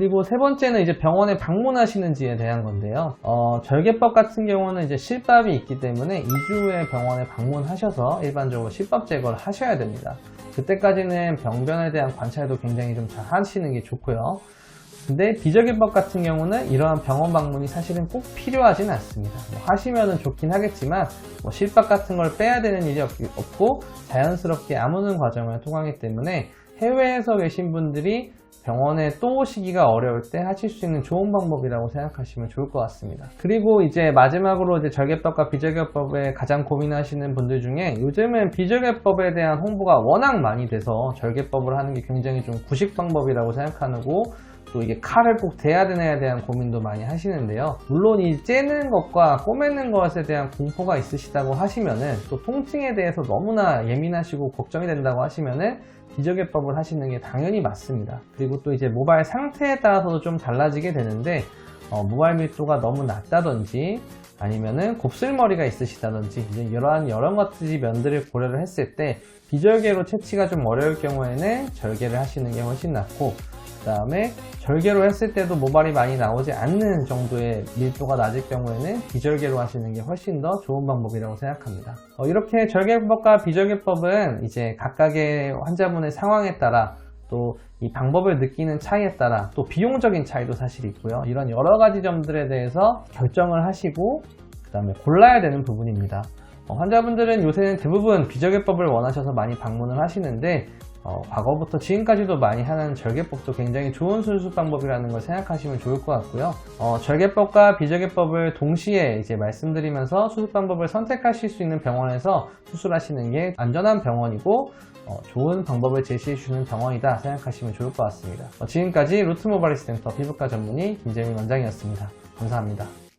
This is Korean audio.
그리고 세 번째는 이제 병원에 방문하시는지에 대한 건데요. 어, 절개법 같은 경우는 이제 실밥이 있기 때문에 2주 후에 병원에 방문하셔서 일반적으로 실밥 제거를 하셔야 됩니다. 그때까지는 병변에 대한 관찰도 굉장히 좀 잘 하시는 게 좋고요. 근데 비절개법 같은 경우는 이러한 병원 방문이 사실은 꼭 필요하진 않습니다. 뭐 하시면은 좋긴 하겠지만 뭐 실밥 같은 걸 빼야 되는 일이 없- 없고 자연스럽게 아무는 과정을 통하기 때문에 해외에서 계신 분들이 병원에 또 오시기가 어려울 때 하실 수 있는 좋은 방법이라고 생각하시면 좋을 것 같습니다. 그리고 이제 마지막으로 이제 절개법과 비절개법에 가장 고민하시는 분들 중에 요즘은 비절개법에 대한 홍보가 워낙 많이 돼서 절개법을 하는 게 굉장히 좀 구식 방법이라고 생각하고 또 이게 칼을 꼭 대야 되나에 대한 고민도 많이 하시는데요. 물론 이 째는 것과 꼬매는 것에 대한 공포가 있으시다고 하시면은 또 통증에 대해서 너무나 예민하시고 걱정이 된다고 하시면은 비절개법을 하시는 게 당연히 맞습니다. 그리고 또 이제 모발 상태에 따라서도 좀 달라지게 되는데 어, 모발 밀도가 너무 낮다든지 아니면은 곱슬머리가 있으시다든지 이제 이러한 여러 가지 면들을 고려를 했을 때 비절개로 채취가 좀 어려울 경우에는 절개를 하시는 게 훨씬 낫고 그 다음에 절개로 했을 때도 모발이 많이 나오지 않는 정도의 밀도가 낮을 경우에는 비절개로 하시는 게 훨씬 더 좋은 방법이라고 생각합니다. 어, 이렇게 절개법과 비절개법은 이제 각각의 환자분의 상황에 따라 또 이 방법을 느끼는 차이에 따라 또 비용적인 차이도 사실 있고요. 이런 여러 가지 점들에 대해서 결정을 하시고 그 다음에 골라야 되는 부분입니다. 어, 환자분들은 요새는 대부분 비절개법을 원하셔서 많이 방문을 하시는데 어, 과거부터 지금까지도 많이 하는 절개법도 굉장히 좋은 수술 방법이라는 걸 생각하시면 좋을 것 같고요. 어, 절개법과 비절개법을 동시에 이제 말씀드리면서 수술 방법을 선택하실 수 있는 병원에서 수술하시는 게 안전한 병원이고 어, 좋은 방법을 제시해 주는 병원이다 생각하시면 좋을 것 같습니다. 어, 지금까지 루트모바리스 센터 피부과 전문의 김재민 원장이었습니다. 감사합니다.